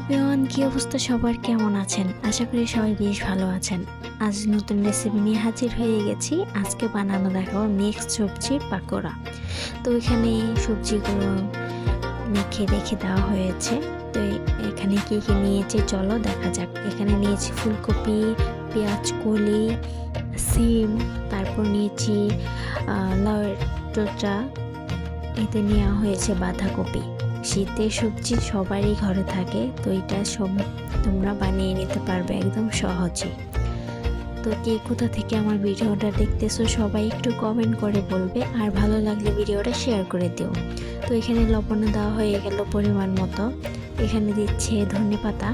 Everyone কি অবস্থা? সবার কেমন আছেন? আশা করি সবাই বেশ ভালো আছেন। আজ নতুন রেসিপি নিয়ে হাজির হয়ে গেছি। আজকে বানানো দেখাবো মিক্স সবজির পাকোড়া। তো এখানে সবজিগুলো মেখে রেখে দেওয়া হয়েছে। তো এখানে কি কি নিয়েছে চলো দেখা যাক। এখানে নিয়েছি ফুলকপি, পেঁয়াজ, কলি, সিম, তারপর নিয়েছি লাউয়ের চোচা এতে নেওয়া হয়েছে বাঁধাকপি। শীতের সবজি সবারই ঘরে থাকে, তো এটা সব তোমরা বানিয়ে নিতে পারবে একদম সহজে। তো কে কোথা থেকে আমার ভিডিওটা দেখতেছো সবাই একটু কমেন্ট করে বলবে, আর ভালো লাগলে ভিডিওটা শেয়ার করে দিও। তো এখানে লবণ দেওয়া হয়ে গেল পরিমাণ মতো। এখানে দিচ্ছে ধনে পাতা।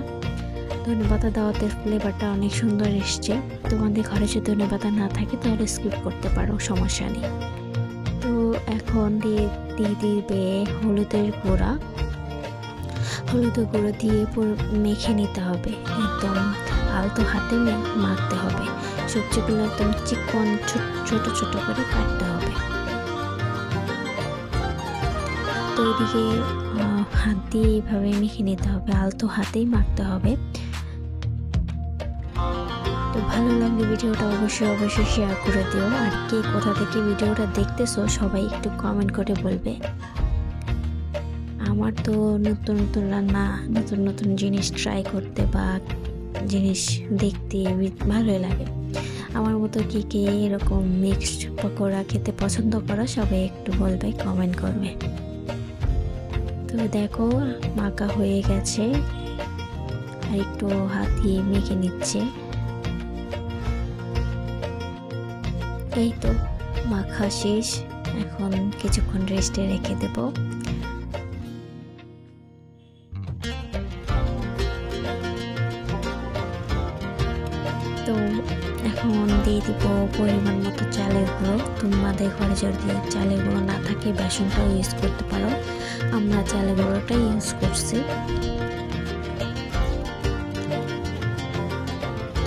ধনে পাতা দেওয়াতে ফ্লেভারটা অনেক সুন্দর এসছে। তোমাদের ঘরে যদি ধনে পাতা না থাকে, তাহলে স্কিপ করতে পারো, সমস্যা নেই। তো এখন দিয়ে দিয়ে দিবে হলুদের গুঁড়া। হলুদের গুঁড়ো দিয়ে পুরো মেখে নিতে হবে। একদম আলতো হাতে মাখতে হবে। সবজিগুলো একদম চিকন ছোট ছোট করে কাটতে হবে। তো এদিকে হাত দিয়ে এইভাবে মেখে নিতে হবে। আলতো হাতেই মাখতে হবে। তো ভালো লাগলে ভিডিওটা অবশ্যই অবশ্যই শেয়ার করে দিও। আর কে কোথা থেকে ভিডিওটা দেখতেছো, সবাই একটু কমেন্ট করে বলবে। আমার তো নতুন নতুন রান্না, নতুন নতুন জিনিস ট্রাই করতে বা জিনিস দেখতে ভালোই লাগে। আমার মতো কি কে এরকম মিক্সড পকোড়া খেতে পছন্দ করো, সবাই একটু বলবে কমেন্ট করবে। তো দেখো মাকা হয়ে গেছে। আর একটু হাত দিয়ে মেখে নিচ্ছে। এই তো, মাখা শেষ। এখন কিছুক্ষণ রেস্টে রেখে দেব। তো এখন দিয়ে দিব পরিমাণ মতো চালের গুঁড়ো। তোমাদের ঘরে যদি চালের গুঁড়ো না থাকে, বেসনটাও ইউজ করতে পারো। আমরা চালের গুঁড়োটা ইউজ করছি।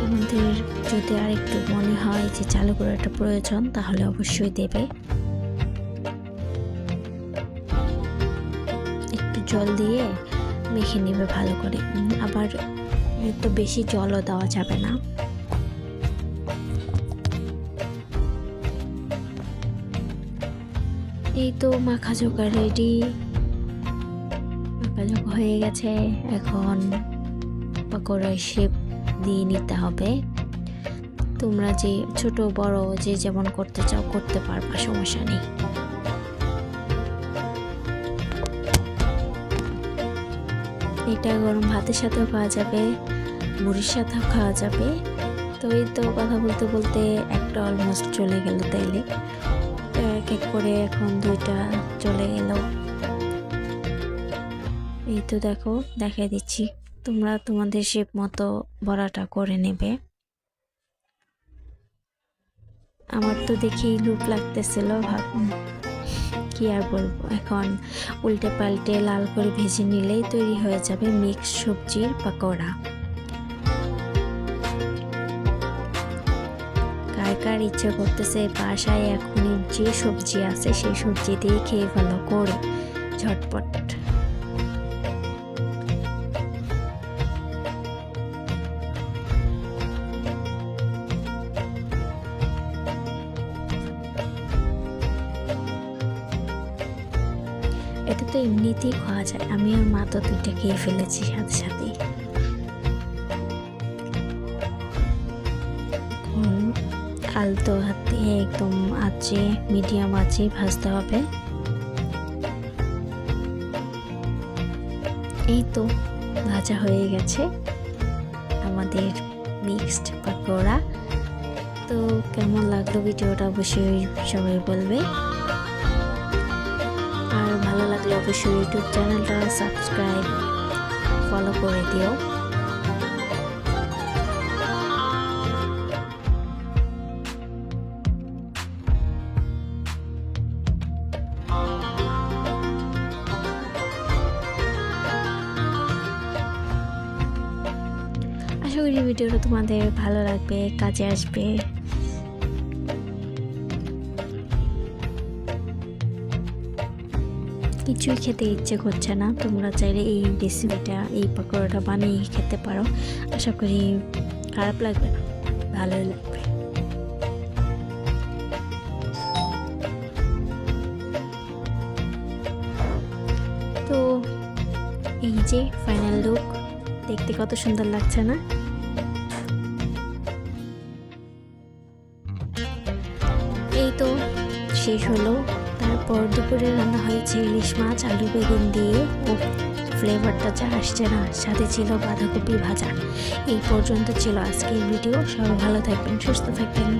তোমাদের যদি আর একটু মনে হয় যে চালু করাটা প্রয়োজন, তাহলে অবশ্যই দেবে। একটু জল দিয়ে মেখে নেবে ভালো করে। আবার একটু বেশি জলও দেওয়া যাবে না। এই তো মাখা জোকা রেডি মাখা জোকা হয়ে গেছে। এখন পকোড়ার শেপ দিয়ে নিতে হবে। তোমরা যে ছোট, বড় যে যেমন করতে চাও করতে পারবা, সমস্যা নেই। এটা গরম ভাতের সাথেও খাওয়া যাবে, মুড়ির সাথেও খাওয়া যাবে। তো এই তো কথা বলতে বলতে একটা অলমোস্ট চলে গেল তাইলে। এক এক করে এখন দুইটা চলে গেল। এই তো দেখো দেখাই দিচ্ছি। তোমরা তোমাদের শেপ মতো বড়াটা করে নেবে। আমার তো দেখেই লুক লাগতেছিল, ভাব কি আর বলব? এখন উল্টে পাল্টে লাল করে ভেজে নিলেই তৈরি হয়ে যাবে মিক্স সবজির পাকোড়া। কার কার ইচ্ছে করতেছে বাসায় এখনই যে সবজি আছে, সেই সবজি দিয়ে খেয়ে ভালো করে ঝটপট। তো এমনিতেই খাওয়া যায়। আমি আর মা তো দুইটা খেয়ে ফেলেছি সাথে এখন আলতো হাতে একদম আছে মিডিয়াম আছে ভাজতে হবে। এই তো, ভাজা হয়ে গেছে। আমাদের মিক্সড পাকোড়া। তো কেমন লাগল ভিডিওটা অবশ্যই সবাই বলবে। আর ভালো লাগলে অবশ্যই ইউটিউব চ্যানেলটা সাবস্ক্রাইব ফলো করে দিও। আশা করি ভিডিওটা তোমাদের ভালো লাগবে, কাজে আসবে। কিছুই খেতে ইচ্ছে করছে না। তোমরা চাইলে এই রেসিপিটা, এই পকোড়াটা বানিয়ে খেতে পারো। আশা করি খারাপ লাগবে না ভালোই লাগবে। তো এই যে ফাইনাল লুক দেখতে কত সুন্দর লাগছে না? এই তো, শেষ হলো। তারপর দুপুরে রান্না হয়েছে ইলিশ মাছ, আলু বেগুন দিয়ে। ও ফ্লেভারটা যা আসছে না, সাথে ছিল বাঁধাকপি ভাজা। এই পর্যন্ত ছিল আজকের ভিডিও। সবাই ভালো থাকবেন, সুস্থ থাকবেন।